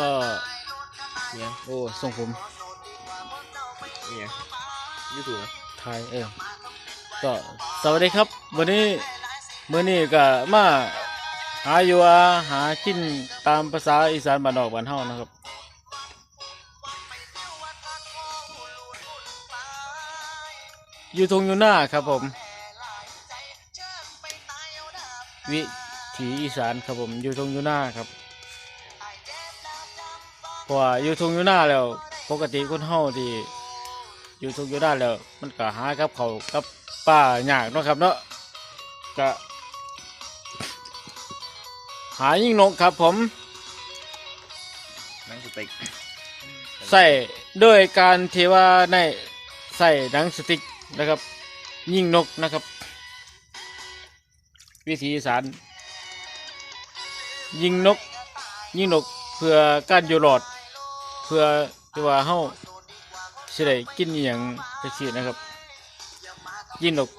ก็เนี่ยโอ้ทรงผมเนี่ยยูทูบไทยเออก็สวัสดีครับ วันนี้มื้อนี้ก็มาหาอยู่อาหากินตามภาษาอีสานบ้านนอกบ้านเฮานะครับอยู่ทงอยู่หน้าครับผม วิถีอีสานครับผมอยู่ทงอยู่หน้าครับเพ ราะว่าอยู่ทุ่งอยู่หน้าแล้ว ปกติคนเฮาที่อยู่ทุ่งอยู่หน้าแล้ว มันก็หากับเขากับป้ายากเนาะครับเนาะก็หายิงนกครับผมนั่งสต็กใส่ด้วยการที่ว่าในใส่หนังสติ๊กนะครับ ยิงนกนะครับ วิธีสารยิงนก ยิงนกเพื่อการอยู่รอด พื่อที่ว่าเฮาสิได้กินอหย่างจังซี่นะครับ ยิงนก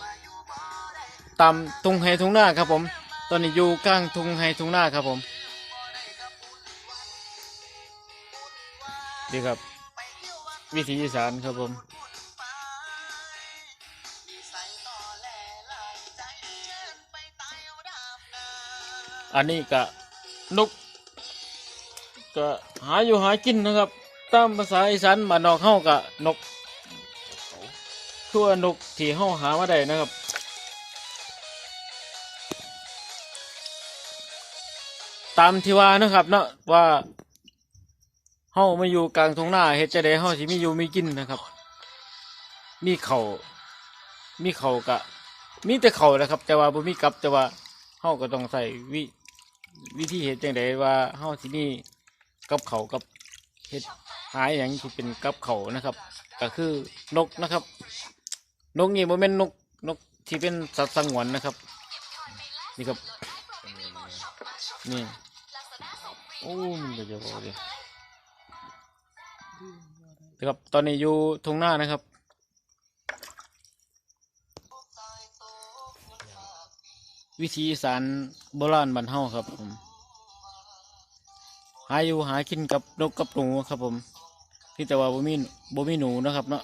ตามทุ่งไฮทุ่งหน้าครับผม ตอนนี้อยู่กลางทุ่งไฮทุ่งหน้าครับผมดีครับ วิถีอีสานครับผมอันนี้ก็นก ก็หาอยู่หากินนะครับ ตามภาษาอีสานบ้านนอกเฮาก็นกทั่วนกที่เฮาหามาได้นะครับตามที่ว่านะครับเนาะว่าเฮามาอยู่กลางทุ่งนาเฮ็ดจะได้เฮาสิมีอยู่มีกินนะครับ มีเขามีเขากะ มีแต่เขาวแหละครับ แต่ว่าบ่มีกับแต่ว่าเฮาก็ต้องใส่วิวิธีเฮ็ดจังไดว่าเฮาสิมี กับเขากับเฮ็ดหาอย่างที่เป็นกับเขานะครับ ก็คือนกนะครับ นกนี่บ่แม่นนกนกที่เป็นสัตว์สงวนนะครับ นี่ครับนี่โอ้มันจะบอกเลยนะครับตอนนี้อยู่ทุ่งหน้านะครับวิธีสารโบราณบ้านเฮาครับผม หาอยู่หากินกับนกกับหนูครับผมที่แต่ว่าบ่มีบ่มีหนูนะครับเนาะ